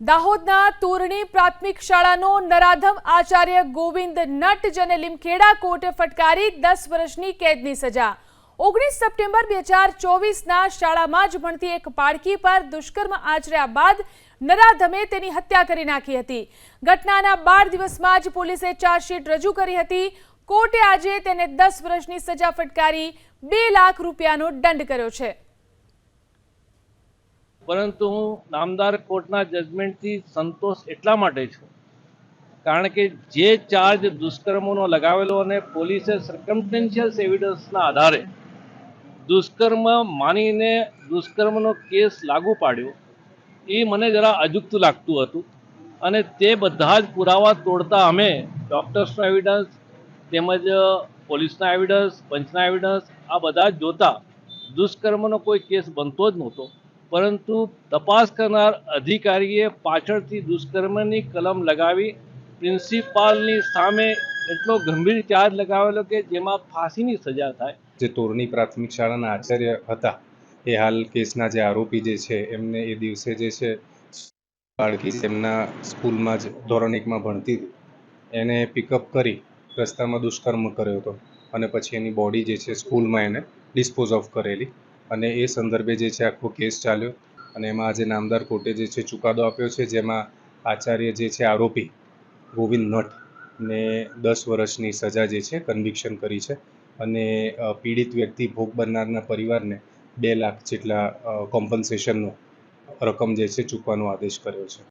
દાહોદના તુરણી પ્રાથમિક શાળાનો નરાધમ આચાર્ય ગોવિંદ નટ જેને લીમખેડા કોર્ટે ફટકારી દસ વર્ષની કેદની સજા. ઓગણીસ સપ્ટેમ્બર બે હજાર ચોવીસના શાળામાં જ ભણતી એક બાળકી પર દુષ્કર્મ આચર્યા બાદ નરાધમે તેની હત્યા કરી નાખી હતી. ઘટનાના બાર દિવસમાં જ પોલીસે ચાર્જશીટ રજૂ કરી હતી. કોર્ટે આજે તેને દસ વર્ષની સજા ફટકારી બે લાખ રૂપિયાનો દંડ કર્યો છે. પરંતુ હું નામદાર કોર્ટના જજમેન્ટથી સંતોષ એટલા માટે છું. કારણ કે જે ચાર્જ દુષ્કર્મોનો લગાવેલો અને પોલીસે સર્કમસ્ટેન્શિયલ એવિડન્સના આધારે દુષ્કર્મ માનીને દુષ્કર્મનો કેસ લાગુ પાડ્યો, એ મને જરા અજુગતું લાગતું હતું અને તે બધા જ પુરાવા તોડતા અમે ડૉક્ટર્સનો એવિડન્સ તેમજ પોલીસના એવિડન્સ પંચના એવિડન્સ આ બધા જોતા દુષ્કર્મનો કોઈ કેસ બનતો જ નહોતો. પરંતુ તપાસ કરનાર અધિકારીએ પાછળથી દુષ્કર્મની કલમ લગાવી પ્રિન્સિપાલની સામે એટલો ગંભીર ચાર્જ લગાવેલો કે જેમાં ફાંસીની સજા થાય. જે તોરની પ્રાથમિક શાળાના આચાર્ય હતા, એ હાલ કેસના જે આરોપી જે છે, એમને એ દિવસે જે છે, બાળકી એમના સ્કૂલમાં જ ધોરણ એકમાં ભણતી હતી, એને પિકઅપ કરી રસ્તામાં દુષ્કર્મ કર્યો હતો અને પછી એની બોડી જે છે, સ્કૂલમાં એને ડિસ્પોઝ ઓફ કરેલી. અને એ સંદર્ભે જે છે આખો કેસ ચાલ્યો. અને એમાં આજે નામદાર કોર્ટે જે છે ચુકાદો આપ્યો છે, જેમાં આચાર્ય જે છે આરોપી ગોવિંદ નટ ને દસ વર્ષની સજા જે છે કન્વિક્શન કરી છે. અને પીડિત વ્યક્તિ ભોગ બનનારના પરિવારને બે લાખ જેટલા કોમ્પન્સેશનનો રકમ જે છે ચૂકવાનો આદેશ કર્યો છે.